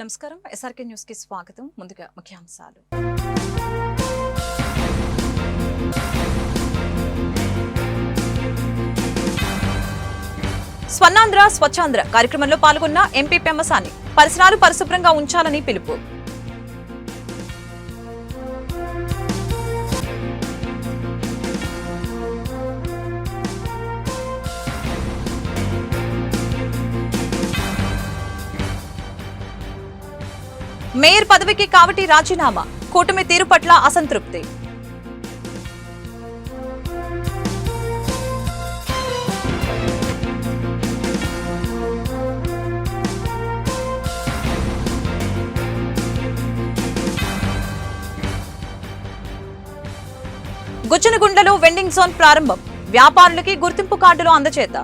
నమస్కారం. ఎస్ఆర్కే న్యూస్కి స్వాగతం. ముందుగా ముఖ్యాంశాలు. స్వర్ణాంధ్ర స్వచ్ఛాంధ్ర కార్యక్రమంలో పాల్గొన్న ఎంపీ పెమ్మసాని పరిసరాలు పరిశుభ్రంగా ఉంచాలని పిలుపు. మేయర్ పదవికి కావటి రాజీనామా. కూటమి తీరు పట్ల అసంతృప్తి. గుచ్చనగుండలో వెండింగ్ జోన్ ప్రారంభం. వ్యాపారులకి గుర్తింపు కార్డులు అందచేత.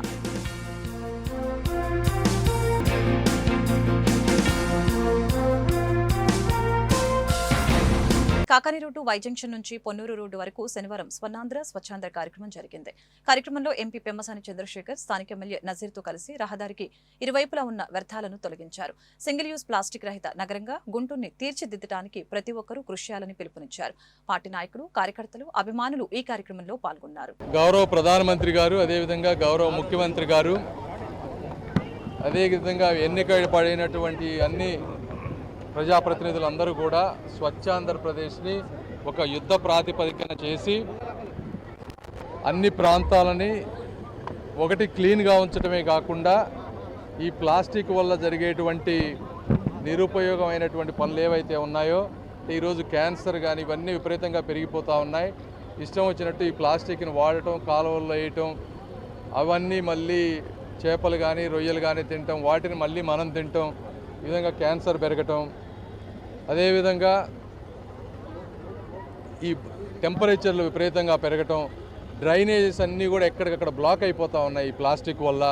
కాకని రోడ్డు వై జంక్షన్ నుంచి పొన్నూరు రోడ్డు వరకు శనివారం స్వర్ణాంధ్ర స్వచ్ఛాంధ్ర కార్యక్రమం జరిగింది. కార్యక్రమంలో ఎంపీ పెమ్మసాని చంద్రశేఖర్ స్థానిక ఎమ్మెల్యే నజీర్తో కలిసి రహదారికి ఇరువైపులా ఉన్న వ్యర్థాలను తొలగించారు. సింగిల్ యూజ్ ప్లాస్టిక్ రహిత నగరంగా గుంటూరుని తీర్చిదిద్దడానికి ప్రతి ఒక్కరూ కృషి చేయాలని పిలుపునిచ్చారు. పార్టీ నాయకులు కార్యకర్తలు అభిమానులు ఈ కార్యక్రమంలో పాల్గొన్నారు. గౌరవ ప్రధానమంత్రి గారు అదేవిధంగా గౌరవ ముఖ్యమంత్రి గారు అదేవిధంగా ఎన్నిక పడినటువంటి అన్ని ప్రజాప్రతినిధులందరూ కూడా స్వచ్ఛాంధ్రప్రదేశ్ని ఒక యుద్ధ ప్రాతిపదికన చేసి అన్ని ప్రాంతాలని ఒకటి క్లీన్గా ఉంచడమే కాకుండా ఈ ప్లాస్టిక్ వల్ల జరిగేటువంటి నిరుపయోగమైనటువంటి పనులు ఏవైతే ఉన్నాయో ఈరోజు క్యాన్సర్ కానీ ఇవన్నీ విపరీతంగా పెరిగిపోతూ ఉన్నాయి. ఇష్టం వచ్చినట్టు ఈ ప్లాస్టిక్ని వాడటం కాలువల్లో వేయటం అవన్నీ మళ్ళీ చేపలు కానీ రొయ్యలు కానీ తినటం వాటిని మళ్ళీ మనం తింటాం. ఈ విధంగా క్యాన్సర్ పెరగటం అదేవిధంగా ఈ టెంపరేచర్లు విపరీతంగా పెరగటం డ్రైనేజెస్ అన్నీ కూడా ఎక్కడికక్కడ బ్లాక్ అయిపోతూ ఉన్నాయి ఈ ప్లాస్టిక్ వల్ల.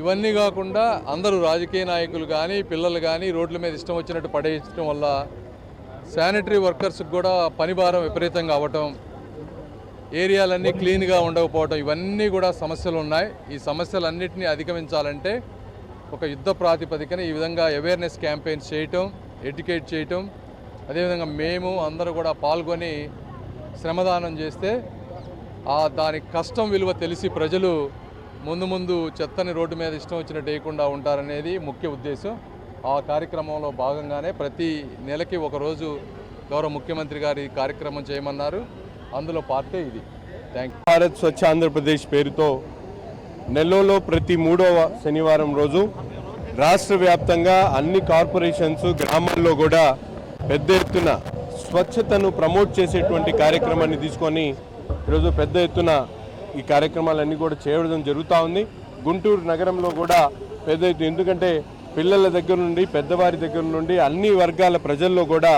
ఇవన్నీ కాకుండా అందరూ రాజకీయ నాయకులు కానీ పిల్లలు కానీ రోడ్ల మీద ఇష్టం వచ్చినట్టు పడేయడం వల్ల శానిటరీ వర్కర్స్కి కూడా పని భారం విపరీతంగా అవ్వటం ఏరియాలన్నీ క్లీన్గా ఉండకపోవటం ఇవన్నీ కూడా సమస్యలు ఉన్నాయి. ఈ సమస్యలన్నింటినీ అధిగమించాలంటే ఒక యుద్ధ ప్రాతిపదికన ఈ విధంగా అవేర్నెస్ క్యాంపెయిన్స్ చేయటం ఎడ్యుకేట్ చేయటం అదేవిధంగా మేము అందరూ కూడా పాల్గొని శ్రమదానం చేస్తే ఆ దాని కష్టం విలువ తెలిసి ప్రజలు ముందు ముందు చెత్తని రోడ్డు మీద ఇష్టం వచ్చినట్టు వేయకుండా ఉంటారనేది ముఖ్య ఉద్దేశం. ఆ కార్యక్రమంలో భాగంగానే ప్రతి నెలకి ఒకరోజు గౌరవ ముఖ్యమంత్రి గారి కార్యక్రమం చేయమన్నారు. అందులో పార్టీ ఇది. థ్యాంక్ భారత్ స్వచ్ఛ ఆంధ్రప్రదేశ్ పేరుతో నెల్లూరులో ప్రతి మూడవ శనివారం రోజు రాష్ట్ర వ్యాప్తంగా అన్ని కార్పొరేషన్స్ గ్రామాల్లో కూడా పెద్ద ఎత్తున స్వచ్ఛతను ప్రమోట్ చేసేటువంటి కార్యక్రమాన్ని తీసుకొని ఈరోజు పెద్ద ఎత్తున ఈ కార్యక్రమాలన్నీ కూడా చేయడం జరుగుతూ ఉంది. గుంటూరు నగరంలో కూడా పెద్ద ఎత్తున ఎందుకంటే పిల్లల దగ్గర నుండి పెద్దవారి దగ్గర నుండి అన్ని వర్గాల ప్రజల్లో కూడా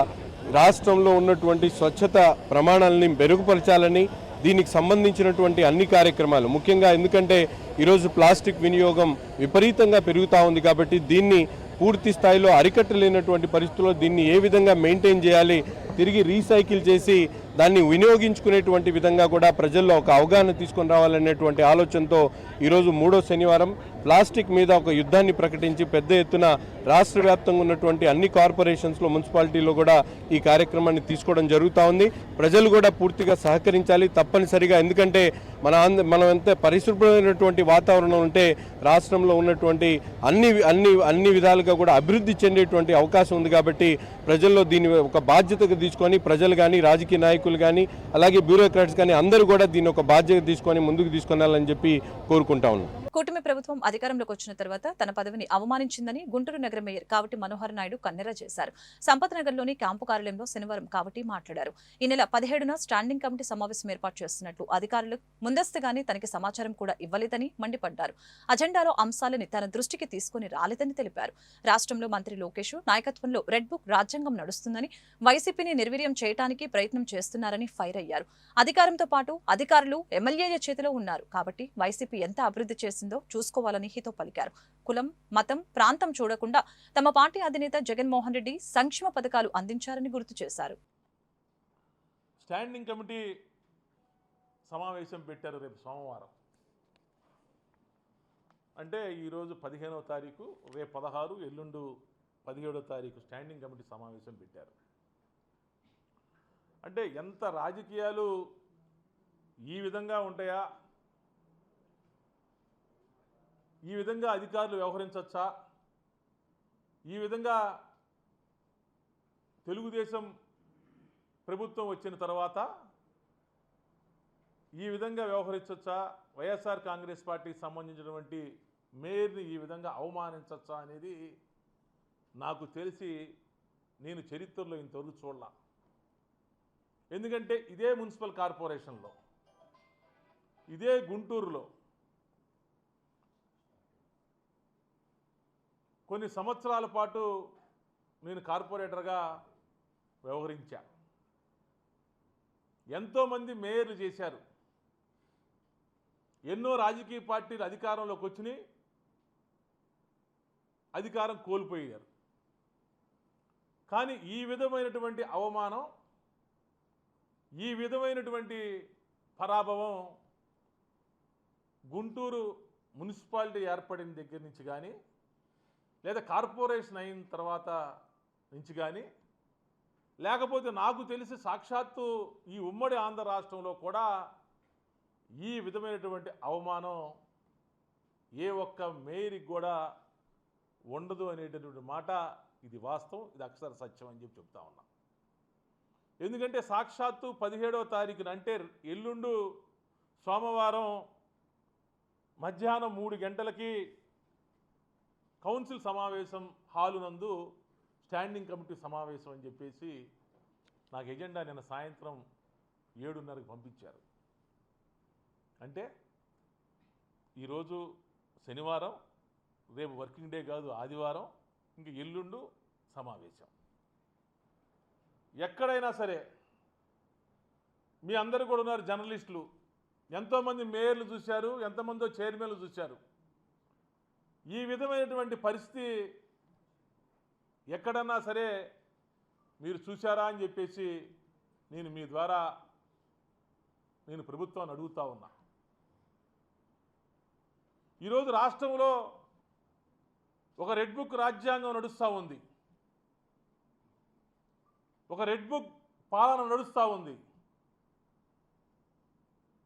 రాష్ట్రంలో ఉన్నటువంటి స్వచ్ఛత ప్రమాణాలని మెరుగుపరచాలని దీనికి సంబంధించినటువంటి అన్ని కార్యక్రమాలు. ముఖ్యంగా ఎందుకంటే ఈరోజు ప్లాస్టిక్ వినియోగం విపరీతంగా పెరుగుతూ ఉంది కాబట్టి దీన్ని పూర్తి స్థాయిలో అరికట్టలేనటువంటి పరిస్థితుల్లో దీన్ని ఏ విధంగా మెయింటైన్ చేయాలి తిరిగి రీసైకిల్ చేసి దాన్ని వినియోగించుకునేటువంటి విధంగా కూడా ప్రజల్లో ఒక అవగాహన తీసుకొని రావాలనేటువంటి ఆలోచనతో ఈరోజు మూడో శనివారం ప్లాస్టిక్ మీద ఒక యుద్ధాన్ని ప్రకటించి పెద్ద ఎత్తున రాష్ట్ర వ్యాప్తంగా ఉన్నటువంటి అన్ని కార్పొరేషన్స్లో మున్సిపాలిటీలో కూడా ఈ కార్యక్రమాన్ని తీసుకోవడం జరుగుతూ ఉంది. ప్రజలు కూడా పూర్తిగా సహకరించాలి తప్పనిసరిగా. ఎందుకంటే మన ఆంధ్ర మనం ఎంత పరిశుభ్రమైనటువంటి వాతావరణం ఉంటే రాష్ట్రంలో ఉన్నటువంటి అన్ని అన్ని అన్ని విధాలుగా కూడా అభివృద్ధి చెందేటువంటి అవకాశం ఉంది కాబట్టి ప్రజల్లో దీన్ని ఒక బాధ్యతగా తీసుకొని ప్రజలు కానీ రాజకీయ నాయకులు కానీ అలాగే బ్యూరోక్రాట్స్ కానీ అందరూ కూడా దీన్ని ఒక బాధ్యత తీసుకొని ముందుకు తీసుకెళ్ళాలని చెప్పి కోరుకుంటా ఉన్నాం. కూటమి ప్రభుత్వం అధికారంలోకి వచ్చిన తర్వాత తన పదవిని అవమానించిందని గుంటూరు నగర మేయర్ కావటి మనోహర్ నాయుడు కన్నెర చేశారు. సంపత్ నగర్లోని క్యాంపు కార్యాలయంలో శనివారం కావటి మాట్లాడారు. ఈ నెల పదిహేడున స్టాండింగ్ కమిటీ సమావేశం ఏర్పాటు చేస్తున్నట్లు అధికారులు ముందస్తుగానే తనకి సమాచారం కూడా ఇవ్వలేదని మండిపడ్డారు. అజెండాలో అంశాలని తన దృష్టికి తీసుకుని రాలేదని తెలిపారు. రాష్ట్రంలో మంత్రి లోకేష్ నాయకత్వంలో రెడ్ బుక్ రాజ్యాంగం నడుస్తుందని వైసీపీని నిర్వీర్యం చేయడానికి ప్రయత్నం చేస్తున్నారని ఫైర్ అయ్యారు. అధికారంతో పాటు అధికారులు ఎమ్మెల్యేల చేతిలో ఉన్నారు. కాబట్టి వైసీపీ ఎంత అభివృద్ధి చేసిందో చూసుకోవాలని హితో పలికారు. కులం మతం ప్రాంతం చూడకుండా తమ పార్టీ అధినేత జగన్మోహన్ రెడ్డి సంక్షేమ పథకాలు అందించారని గుర్తు చేశారు. స్టాండింగ్ కమిటీ సమావేశం పెట్టారు రేపు సోమవారం. అంటే ఈరోజు పదిహేనవ తారీఖు రేపు పదహారు ఎల్లుండు పదిహేడో తారీఖు స్టాండింగ్ కమిటీ సమావేశం పెట్టారు. అంటే ఎంత రాజకీయాలు ఈ విధంగా ఉంటాయా? ఈ విధంగా అధికారులు వ్యవహరించవచ్చా ఈ విధంగా తెలుగుదేశం ప్రభుత్వం వచ్చిన తర్వాత ఈ విధంగా వ్యవహరించవచ్చా వైఎస్ఆర్ కాంగ్రెస్ పార్టీకి సంబంధించినటువంటి మేయర్ని ఈ విధంగా అవమానించవచ్చా అనేది నాకు తెలిసి నేను చరిత్రలో ఇంతవరకు చూడలా. ఎందుకంటే ఇదే మున్సిపల్ కార్పొరేషన్లో ఇదే గుంటూరులో కొన్ని సంవత్సరాల పాటు నేను కార్పొరేటర్గా వ్యవహరించా. ఎంతోమంది మేయర్లు చేశారు. ఎన్నో రాజకీయ పార్టీలు అధికారంలోకి వచ్చినాయి. అధికారం కోల్పోయారు. కానీ ఈ విధమైనటువంటి అవమానం ఈ విధమైనటువంటి పరాభవం గుంటూరు మున్సిపాలిటీ ఏర్పడిన దగ్గర నుంచి కానీ లేదా కార్పొరేషన్ అయిన తర్వాత నుంచి కానీ లేకపోతే నాకు తెలిసి సాక్షాత్తు ఈ ఉమ్మడి ఆంధ్ర రాష్ట్రంలో కూడా ఈ విధమైనటువంటి అవమానం ఏ ఒక్క మేయర్కి కూడా ఉండదు అనేటటువంటి మాట ఇది వాస్తవం ఇది అక్షర సత్యం అని చెప్పి చెప్తా ఉన్నా. ఎందుకంటే సాక్షాత్తు పదిహేడవ తారీఖున అంటే ఎల్లుండు సోమవారం మధ్యాహ్నం మూడు గంటలకి కౌన్సిల్ సమావేశం హాలు నందు స్టాండింగ్ కమిటీ సమావేశం అని చెప్పేసి నాకు ఎజెండా నిన్న సాయంత్రం ఏడున్నరకు పంపించారు. అంటే ఈరోజు శనివారం రేపు వర్కింగ్ డే కాదు ఆదివారం ఇంక ఎల్లుండు సమావేశం. ఎక్కడైనా సరే మీ అందరు కూడా ఉన్నారు జర్నలిస్టులు. ఎంతోమంది మేయర్లు చూశారు ఎంతమందో చైర్మన్లు చూశారు. ఈ విధమైనటువంటి పరిస్థితి ఎక్కడన్నా సరే మీరు చూశారా అని చెప్పేసి నేను మీ ద్వారా నేను ప్రభుత్వాన్ని అడుగుతా ఉన్నా. ఈరోజు రాష్ట్రంలో ఒక రెడ్ బుక్ రాజ్యాంగం నడుస్తూ ఉంది. ఒక రెడ్ బుక్ పాలన నడుస్తూ ఉంది.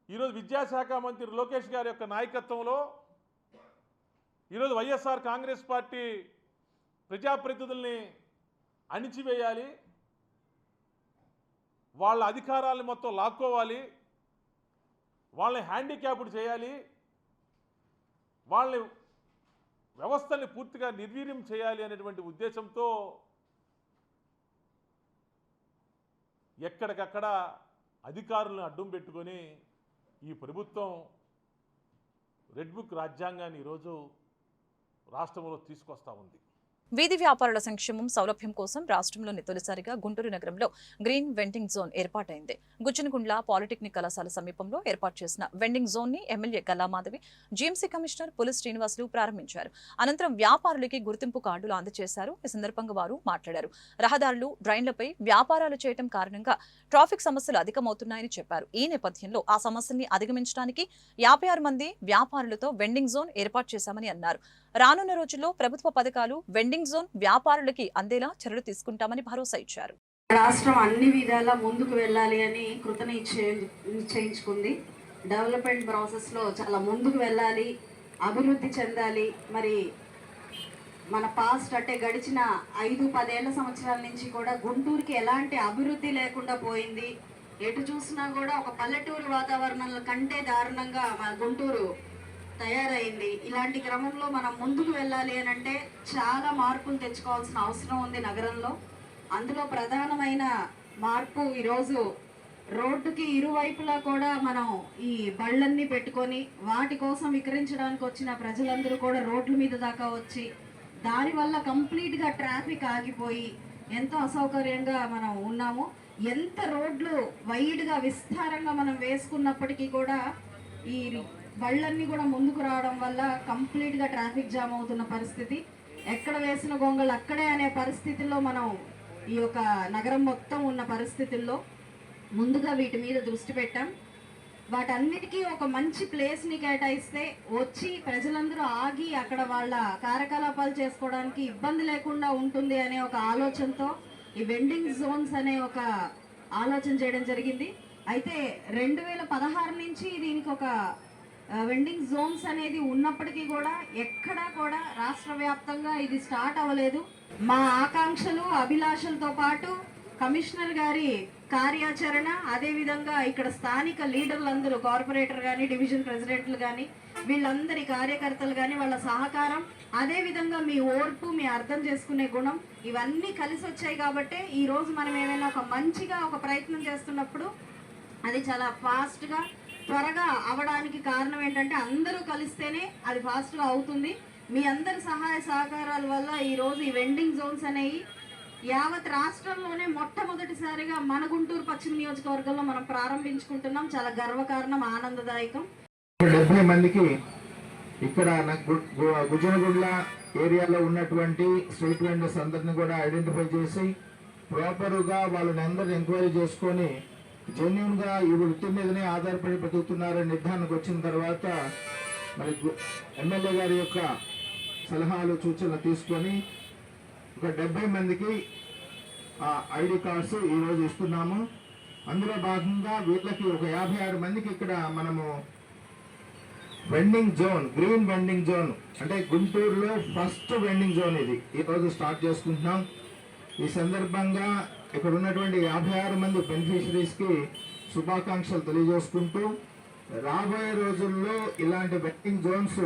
ఈరోజు విద్యాశాఖ మంత్రి లోకేష్ గారి యొక్క నాయకత్వంలో ఈరోజు వైఎస్ఆర్ కాంగ్రెస్ పార్టీ ప్రజాప్రతినిధుల్ని అణిచివేయాలి. వాళ్ళ అధికారాలను మొత్తం లాక్కోవాలి. వాళ్ళని హ్యాండిక్యాప్డ్ చేయాలి. వాళ్ళని వ్యవస్థని పూర్తిగా నిర్వీర్యం చేయాలి అనేటువంటి ఉద్దేశంతో ఎక్కడికక్కడ అధికారులను అడ్డం పెట్టుకొని ఈ ప్రభుత్వం రెడ్ బుక్ రాజ్యాంగాన్ని ఈరోజు రాష్ట్రంలో తీసుకొస్తా ఉంది. వీధి వ్యాపారుల సంక్షేమం సౌలభ్యం కోసం రాష్ట్రంలోని తొలిసారిగా గుంటూరు నగరంలో గ్రీన్ వెండింగ్ జోన్ ఏర్పాటైంది. గుజ్జనగుండ్ల పాలిటెక్నిక్ కళాశాల సమీపంలో ఏర్పాటు చేసిన vending జోన్ని MLA Galla Madhavi GMC commissioner Puli Srinivasulu ప్రారంభించారు. అనంతరం వ్యాపారులకి గుర్తింపు కార్డులు అందజేశారు ఈ సందర్భంగా వారు మాట్లాడారు. రహదారులు డ్రైన్లపై వ్యాపారాలు చేయడం కారణంగా ట్రాఫిక్ సమస్యలు అధికమవుతున్నాయని చెప్పారు. ఈ నేపథ్యంలో ఆ సమస్యల్ని అధిగమించడానికి యాభై ఆరు మంది వ్యాపారులతో వెండింగ్ జోన్ ఏర్పాటు చేశామని అన్నారు. రానున్న రోజుల్లో ప్రభుత్వ పథకాలు వెండింగ్ జోన్ వ్యాపారులకి అందేలా చర్యలు తీసుకుంటామని భరోసా ఇచ్చారు. రాష్ట్రం అన్ని విధాలా ముందుకు వెళ్ళాలి అని కృత నిశ్చయించుకుంది. డెవలప్మెంట్ ప్రాసెస్లో చాలా ముందుకు వెళ్ళాలి అభివృద్ధి చెందాలి. మరి మన పాస్ట్ అంటే గడిచిన ఐదు పదేళ్ళ సంవత్సరాల నుంచి కూడా గుంటూరుకి ఎలాంటి అభివృద్ధి లేకుండా పోయింది. ఎటు చూసినా కూడా ఒక పల్లెటూరు వాతావరణం కంటే దారుణంగా మన గుంటూరు తయారైంది. ఇలాంటి క్రమంలో మనం ముందుకు వెళ్ళాలి అని అంటే చాలా మార్పులు తెచ్చుకోవాల్సిన అవసరం ఉంది నగరంలో. అందులో ప్రధానమైన మార్పు ఈరోజు రోడ్డుకి ఇరువైపులా కూడా మనం ఈ బళ్ళన్నీ పెట్టుకొని వాటి కోసం విక్రయించడానికి వచ్చిన ప్రజలందరూ కూడా రోడ్ల మీద దాకా వచ్చి దానివల్ల కంప్లీట్గా ట్రాఫిక్ ఆగిపోయి ఎంతో అసౌకర్యంగా మనం ఉన్నాము. ఎంత రోడ్లు వైడ్గా విస్తారంగా మనం వేసుకున్నప్పటికీ కూడా ఈ బళ్ళన్నీ కూడా ముందుకు రావడం వల్ల కంప్లీట్గా ట్రాఫిక్ జామ్ అవుతున్న పరిస్థితి. ఎక్కడ వేసిన గొంగళ్ళు అక్కడే అనే పరిస్థితిలో మనం ఈ యొక్క నగరం మొత్తం ఉన్న పరిస్థితుల్లో ముందుగా వీటి మీద దృష్టి పెట్టాం. వాటన్నిటికీ ఒక మంచి ప్లేస్ని కేటాయిస్తే వచ్చి ప్రజలందరూ ఆగి అక్కడ వాళ్ళ కార్యకలాపాలు చేసుకోవడానికి ఇబ్బంది లేకుండా ఉంటుంది అనే ఒక ఆలోచనతో ఈ వెండింగ్ జోన్స్ అనే ఒక ఆలోచన చేయడం జరిగింది. అయితే రెండు వేల పదహారు నుంచి దీనికి ఒక వెండింగ్ జోన్స్ అనేది ఉన్నప్పటికీ కూడా ఎక్కడా కూడా రాష్ట్ర వ్యాప్తంగా ఇది స్టార్ట్ అవ్వలేదు. మా ఆకాంక్షలు అభిలాషలతో పాటు కమిషనర్ గారి కార్యాచరణ అదేవిధంగా ఇక్కడ స్థానిక లీడర్లందరూ కార్పొరేటర్ కానీ డివిజన్ ప్రెసిడెంట్లు కానీ వీళ్ళందరి కార్యకర్తలు కానీ వాళ్ళ సహకారం అదేవిధంగా మీ ఓర్పు మీ అర్థం చేసుకునే గుణం ఇవన్నీ కలిసి వచ్చాయి కాబట్టే ఈరోజు మనం ఏమైనా ఒక మంచిగా ఒక ప్రయత్నం చేస్తున్నప్పుడు అది చాలా ఫాస్ట్గా త్వరగా అవడానికి కారణం ఏంటంటే అందరూ కలిస్తేనే అది ఫాస్ట్గా అవుతుంది. మీ అందరి సహాయ సహకారాల వల్ల ఈరోజు ఈ వెండింగ్ జోన్స్ అనేవి యావత్ రాష్ట్రంలోనే మొట్టమొదటిసారిగా మన గుంటూరు పశ్చిమ నియోజకవర్గంలో మనం ప్రారంభించుకుంటున్నాం. చాలా గర్వకారణం ఆనందదాయకం. డెబ్బై మందికి ఇక్కడ గుజనగుడ్ల ఏరియాలో ఉన్నటువంటి స్ట్రీట్ వెండర్స్ అందరిని కూడా ఐడెంటిఫై చేసి ప్రాపర్గా వాళ్ళని అందరిని ఎంక్వైరీ చేసుకొని జెన్యున్గా ఈ వృత్తి మీదనే ఆధారపడి బతుకుతున్నారని నిర్ధారణకు వచ్చిన తర్వాత మరి ఎమ్మెల్యే గారి యొక్క సలహాలు సూచనలు తీసుకొని ఒక డెబ్బై మందికి ఆ ఐడి కార్డ్స్ ఈరోజు ఇస్తున్నాము. అందులో భాగంగా వీళ్ళకి ఒక యాభై ఆరు మందికి ఇక్కడ మనము vending zone green vending zone అంటే గుంటూరులో ఫస్ట్ వెండింగ్ జోన్ ఇది. ఈరోజు స్టార్ట్ చేసుకుంటున్నాం. ఈ సందర్భంగా ఇక్కడ ఉన్నటువంటి యాభై ఆరు మంది బెనిఫిషరీస్కి శుభాకాంక్షలు తెలియజేసుకుంటూ రాబోయే రోజుల్లో ఇలాంటి వెండింగ్ జోన్స్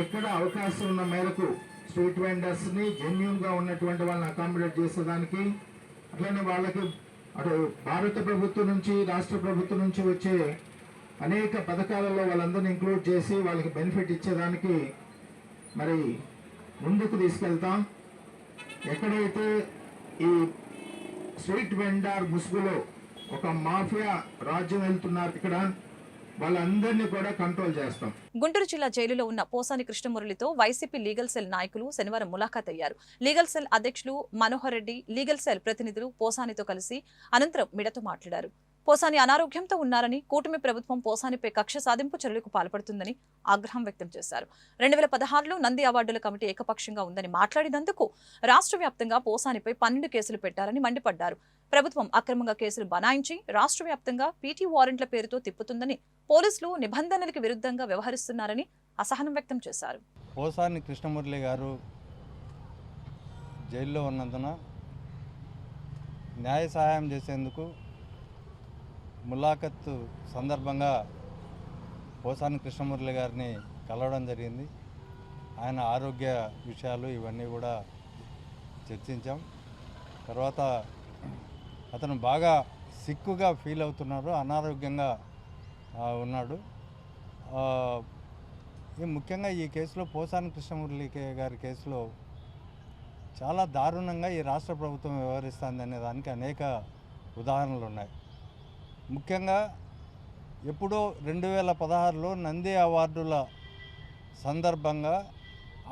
ఎక్కడ అవకాశం ఉన్న మేరకు స్ట్రీట్ వెండర్స్ని జెన్యున్గా ఉన్నటువంటి వాళ్ళని అకామిడేట్ చేసేదానికి అట్లనే వాళ్ళకి అటు భారత ప్రభుత్వం నుంచి రాష్ట్ర ప్రభుత్వం నుంచి వచ్చే అనేక పథకాలలో వాళ్ళందరినీ ఇంక్లూడ్ చేసి వాళ్ళకి బెనిఫిట్ ఇచ్చేదానికి మరి ముందుకు తీసుకెళ్తాం. ఎక్కడైతే ఈ స్వీట్ వెండార్ ముసుగులో ఒక మాఫియా రాజ్యం వెళ్తున్నారు ఇక్కడ. వాళ్ళందరినీ కూడా కంట్రోల్ చేస్తాం. గుంటూరు జిల్లా జైలులో ఉన్న పోసాని కృష్ణమురళితో వైసీపీ లీగల్ సెల్ నాయకులు శనివారం ములాఖాత్ అయ్యారు. లీగల్ సెల్ అధ్యక్షులు మనోహర్ రెడ్డి లీగల్ సెల్ ప్రతినిధులు పోసానితో కలిసి అనంతరం మిడతో మాట్లాడారు. పోసాని అనారోగ్యంతో ఉన్నారని కూటమి ప్రభుత్వం పోసానిపై కక్ష సాధింపు చర్యలకు పాల్పడుతుందని ఆగ్రహం వ్యక్తం చేశారు. రెండు వేల పదహారులో నంది అవార్డుల కమిటీ ఏకపక్షంగా ఉందని మాట్లాడినందుకు రాష్ట్ర వ్యాప్తంగా పోసానిపై పన్నెండు కేసులు పెట్టారని మండిపడ్డారు. ప్రభుత్వం అక్రమంగా కేసులు బనాయించి రాష్ట్ర వ్యాప్తంగా పీటీ వారెంట్ల పేరుతో తిప్పుతుందని పోలీసులు నిబంధనలకు విరుద్ధంగా వ్యవహరిస్తున్నారని అసహనం వ్యక్తం చేశారు. పోసాని కృష్ణమురళి గారు జైల్లో ఉన్నందున న్యాయ సహాయం చేసేందుకు ములాఖత్తు సందర్భంగా పోసాని కృష్ణమురళి గారిని కలవడం జరిగింది. ఆయన ఆరోగ్య విషయాలు ఇవన్నీ కూడా చర్చించాం. తర్వాత అతను బాగా సిక్కుగా ఫీల్ అవుతున్నారు అనారోగ్యంగా ఉన్నాడు. ఈ ముఖ్యంగా ఈ కేసులో పోసాని కృష్ణమురళి గారి కేసులో చాలా దారుణంగా ఈ రాష్ట్ర ప్రభుత్వం వ్యవహరిస్తుంది అనే దానికి అనేక ఉదాహరణలు ఉన్నాయి ముఖ్యంగా ఎప్పుడో రెండు వేల పదహారులో నంది అవార్డుల సందర్భంగా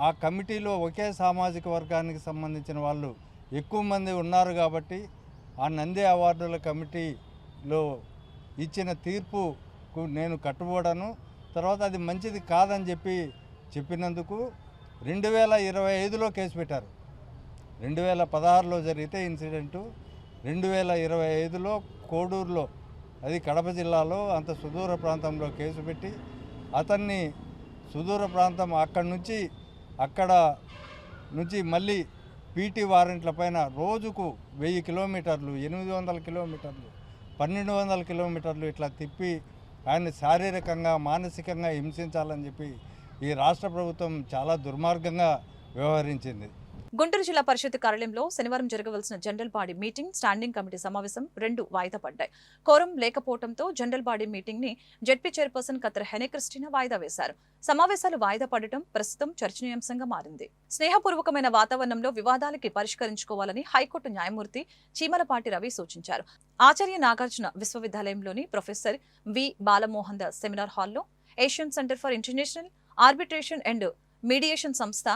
ఆ కమిటీలో ఒకే సామాజిక వర్గానికి సంబంధించిన వాళ్ళు ఎక్కువ మంది ఉన్నారు కాబట్టి ఆ నంది అవార్డుల కమిటీలో ఇచ్చిన తీర్పుకు నేను కట్టుబడను. తర్వాత అది మంచిది కాదని చెప్పి చెప్పినందుకు రెండు వేల ఇరవై ఐదులో కేసు పెట్టారు. రెండు వేల పదహారులో జరిగితే ఇన్సిడెంటు. రెండు వేల ఇరవై ఐదులో కోడూరులో అది కడప జిల్లాలో అంత సుదూర ప్రాంతంలో కేసు పెట్టి అతన్ని సుదూర ప్రాంతం అక్కడి నుంచి అక్కడ నుంచి మళ్ళీ పీటీ వారెంట్ల పైన రోజుకు వెయ్యి కిలోమీటర్లు ఎనిమిది వందల కిలోమీటర్లు పన్నెండు వందల కిలోమీటర్లు ఇట్లా తిప్పి ఆయన్ని శారీరకంగా మానసికంగా హింసించాలని చెప్పి ఈ రాష్ట్ర ప్రభుత్వం చాలా దుర్మార్గంగా వ్యవహరించింది. గుంటూరు జిల్లా పరిషత్ కార్యాలయంలో శనివారం జరగవలసిన general body meeting standing committee సమావేశం రెండు వాయిదా పడ్డాయి. కోరం లేకపోవడంతో general body మీటింగ్ని ZP chairperson Kathera Henry Christina వాయిదా వేశారు. సమావేశాలు వాయిదా పడటం ప్రస్తుతం చర్చనీయాంశంగా మారింది. స్నేహపూర్వకమైన వాతావరణంలో వివాదాలకి పరిష్కరించుకోవాలని హైకోర్టు న్యాయమూర్తి చీమలపాటి రవి సూచించారు. Acharya Nagarjuna విశ్వవిద్యాలయంలోని professor V. Balamohan Das seminar హాల్లో Asian centre for international arbitration and mediation సంస్థ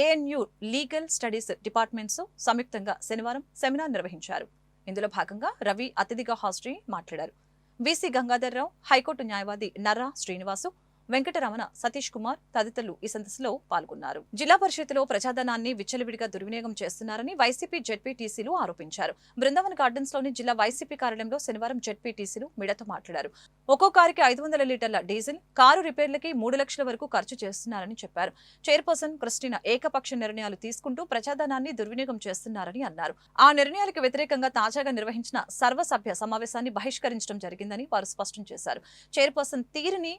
ఏఎన్యు లీగల్ స్టడీస్ డిపార్ట్మెంట్స్ సంయుక్తంగా శనివారం సెమినార్ నిర్వహించారు. ఇందులో భాగంగా రవి అతిథిగా హాజరై మాట్లాడారు. వీసీ గంగాధర్రావు హైకోర్టు న్యాయవాది నర్రా శ్రీనివాసు వెంకటరమణ సతీష్ కుమార్ తదితరులు ఈ సదస్సులో పాల్గొన్నారు. జిల్లా పరిషత్లో ప్రజాధనాన్ని విచ్చలవిడిగా దుర్వినియోగం చేస్తున్నారని వైసీపీ జెడ్పీటీసీలు ఆరోపించారు. బృందావన్ గార్డెన్స్లోని జిల్లా వైసీపీ కార్యాలయంలో శనివారం జెడ్పీటీసీలు మీడియాతో మాట్లాడారు. ఒక్కో కారుకి ఐదు వందల లీటర్ల డీజిల్ కారు రిపేర్లకి మూడు లక్షల వరకు ఖర్చు చేస్తున్నారని చెప్పారు. చైర్పర్సన్ క్రిస్టినా ఏకపక్ష నిర్ణయాలు తీసుకుంటూ ప్రజాధనాన్ని దుర్వినియోగం చేస్తున్నారని అన్నారు. ఆ నిర్ణయాలకు వ్యతిరేకంగా తాజాగా నిర్వహించిన సర్వసభ్య సమావేశాన్ని బహిష్కరించడం జరిగిందని వారు స్పష్టం చేశారు. చైర్పర్సన్ తీరుని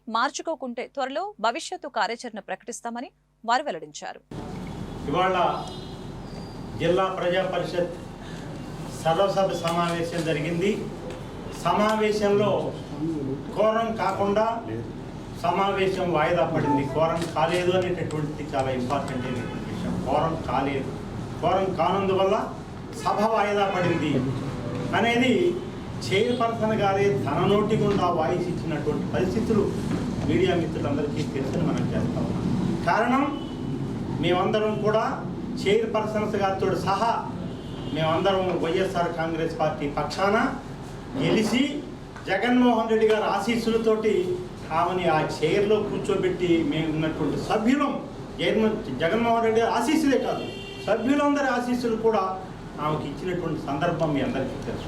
ఉంటే త్వరలో భవిష్యత్తు కార్యాచరణ ప్రకటిస్తామని వారు వెల్లడించారు. ఇవాళ జిల్లా ప్రజా పరిషత్ సర్వసభ సమావేశం జరిగింది. సమావేశంలో కోరం కాకుండా సమావేశం వాయిదా పడింది. కోరం కాలేదు అనేటటువంటిది చాలా ఇంపార్టెంట్ అయినటువంటి విషయం. కోరం కాలేదు. కోరం కానందువల్ల సభ వాయిదా పడింది అనేది చైర్పర్సన్ గారే తన నోటి గుండా వాయిస్ ఇచ్చినటువంటి పరిస్థితులు మీడియా మిత్రులందరికీ తెలుసని మనం చేస్తాం కారణం మేమందరం కూడా చైర్పర్సన్స్ గారితో సహా మేమందరం వైఎస్ఆర్ కాంగ్రెస్ పార్టీ పక్షాన గెలిచి జగన్మోహన్ రెడ్డి గారి ఆశీస్సులతోటి ఆమెని ఆ చైర్లో కూర్చోబెట్టి మేము ఉన్నటువంటి సభ్యులం జగన్ జగన్మోహన్ రెడ్డి గారి ఆశీస్సులే కాదు సభ్యులందరి ఆశీస్సులు కూడా ఆమెకి ఇచ్చినటువంటి సందర్భం మీ అందరికీ తెలుసు.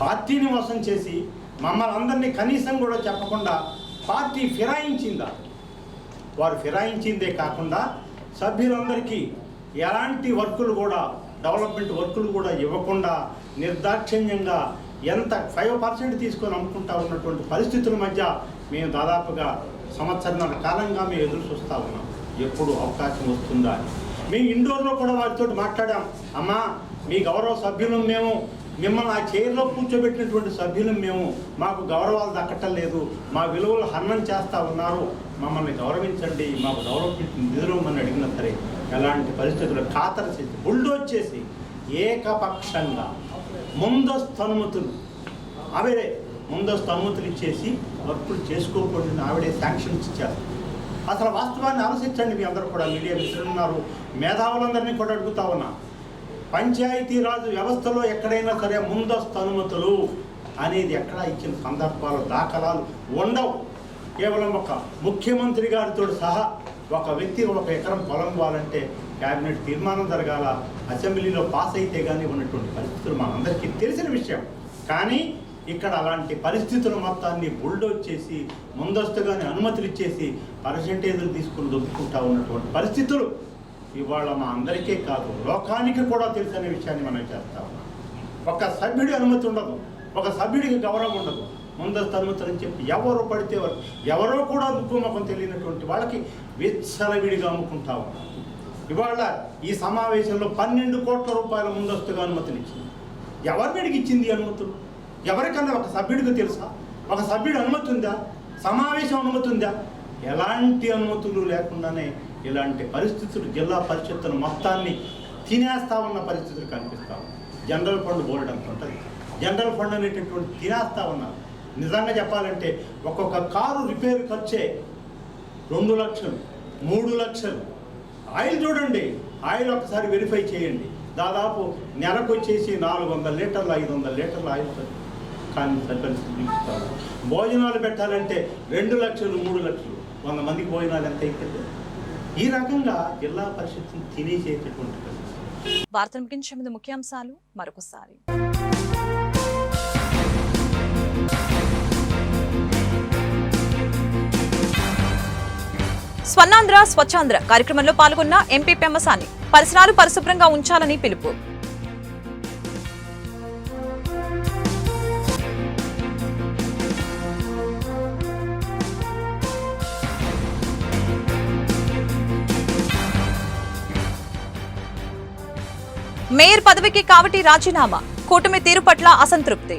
పార్టీని మోసం చేసి మమ్మల్ని అందరినీ కనీసం కూడా చెప్పకుండా పార్టీ ఫిరాయించిందా? వారు ఫిరాయించిందే కాకుండా సభ్యులందరికీ ఎలాంటి వర్కులు కూడా డెవలప్మెంట్ వర్కులు కూడా ఇవ్వకుండా నిర్దాక్షిణ్యంగా ఎంత ఫైవ్ పర్సెంట్ తీసుకొని అమ్ముకుంటా ఉన్నటువంటి పరిస్థితుల మధ్య మేము దాదాపుగా సంవత్సరాల కాలంగా మేము ఎదురు చూస్తూ ఉన్నాం. ఎప్పుడు అవకాశం వస్తుందా మేము ఇండోర్లో కూడా వారితో మాట్లాడాం. అమ్మా మీ గౌరవ సభ్యులు మేము మిమ్మల్ని ఆ చైర్లో కూర్చోబెట్టినటువంటి సభ్యులు మేము. మాకు గౌరవాలు దక్కటం లేదు మా విలువలు హరణం చేస్తూ ఉన్నారు. మమ్మల్ని గౌరవించండి. మాకు డెవలప్మెంట్ నిధులు అని అడిగినా సరే ఎలాంటి పరిస్థితులు ఖాతరు చేసి బుల్డోజ్ చేసి ఏకపక్షంగా ముందస్తు అనుమతులు ఆవిడే ముందస్తు అనుమతులు ఇచ్చేసి వర్కులు చేసుకోకూడదు ఆవిడే శాంక్షన్స్ ఇచ్చారు అసలు వాస్తవాన్ని ఆలోచించండి మీ అందరూ కూడా. మీడియా మిత్రులు ఉన్నారు. మేధావులందరినీ కూడా అడుగుతా ఉన్నా. పంచాయతీరాజ్ వ్యవస్థలో ఎక్కడైనా సరే ముందస్తు అనుమతులు అనేది ఎక్కడా ఇచ్చిన సందర్భాలు దాఖలాలు ఉండవు. కేవలం ఒక ముఖ్యమంత్రి గారితో సహా ఒక వ్యక్తి ఒక ఎకరం పొలం ఇవ్వాలంటే క్యాబినెట్ తీర్మానం జరగాల అసెంబ్లీలో పాస్ అయితే కానీ ఉన్నటువంటి పరిస్థితులు మనందరికీ తెలిసిన విషయం. కానీ ఇక్కడ అలాంటి పరిస్థితుల మొత్తాన్ని బుల్డోజ్ చేసి ముందస్తుగానే అనుమతులు ఇచ్చేసి పర్సంటేజ్లు తీసుకుని దొబ్బుకుంటా ఉన్నటువంటి పరిస్థితులు ఇవాళ మా అందరికీ కాదు లోకానికి కూడా తెలిసిన విషయాన్ని మనం చేస్తా ఉన్నాం. ఒక సభ్యుడి అనుమతి ఉండదు ఒక సభ్యుడికి గౌరవం ఉండదు. ముందస్తు అనుమతులు అని చెప్పి ఎవరు పడితే వారు ఎవరో కూడా దుఃఖముఖం తెలియనటువంటి వాళ్ళకి విచ్చలవిడిగా అమ్ముకుంటా ఉన్నారు. ఇవాళ ఈ సమావేశంలో పన్నెండు కోట్ల రూపాయల ముందస్తుగా అనుమతినిచ్చింది ఎవరి వీడికి ఇచ్చింది అనుమతులు? ఎవరికన్నా ఒక సభ్యుడికి తెలుసా? ఒక సభ్యుడి అనుమతి ఉందా? సమావేశం అనుమతి ఉందా? ఎలాంటి అనుమతులు లేకుండానే ఇలాంటి పరిస్థితులు జిల్లా పరిషత్తును మొత్తాన్ని తినేస్తా ఉన్న పరిస్థితులు కనిపిస్తా జనరల్ ఫండ్ బోర్డు అనుకుంటుంది ఉంటుంది. జనరల్ ఫండ్ అనేటటువంటి తినేస్తా ఉన్నారు నిజంగా చెప్పాలంటే ఒక్కొక్క కారు రిపేర్ ఖర్చే రెండు లక్షలు మూడు లక్షలు. ఆయిల్ చూడండి ఆయిల్ ఒకసారి వెరిఫై చేయండి. దాదాపు నెలకు వచ్చేసి నాలుగు వందల లీటర్లు ఐదు వందల లీటర్లు ఆయిల్ కానీ పరిస్థితి భోజనాలు పెట్టాలంటే రెండు లక్షలు మూడు లక్షలు. వంద మందికి భోజనాలు ఎంత అయిపోయింది ఈ రకంగా జిల్లా పరిషత్తుని తినేసేటటువంటి వార్తలు ముగించే ముందు ముఖ్యాంశాలు మరొకసారి. స్వర్ణాంధ్ర స్వచ్ఛాంధ్ర కార్యక్రమంలో పాల్గొన్న ఎంపీ పెమ్మసాని. పరిసరాలు పరిశుభ్రంగా ఉంచాలని పిలుపు. మేయర్ పదవికి కావటి రాజీనామా. కూటమి తీరు పట్ల అసంతృప్తి.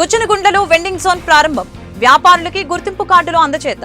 గుచ్చనగుండలో వెండింగ్ జోన్ ప్రారంభం. వ్యాపారులకి గుర్తింపు కార్డులు అందచేత.